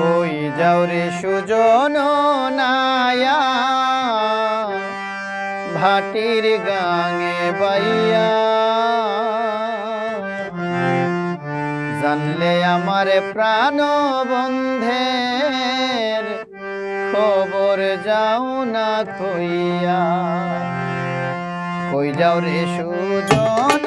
কই যাও রে সুজন নায়া ভাটির গাঙে বাইয়া জানলে আমার প্রাণ বন্ধে খবর যাও না কইয়া কই যাও রে সুজন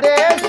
Deus.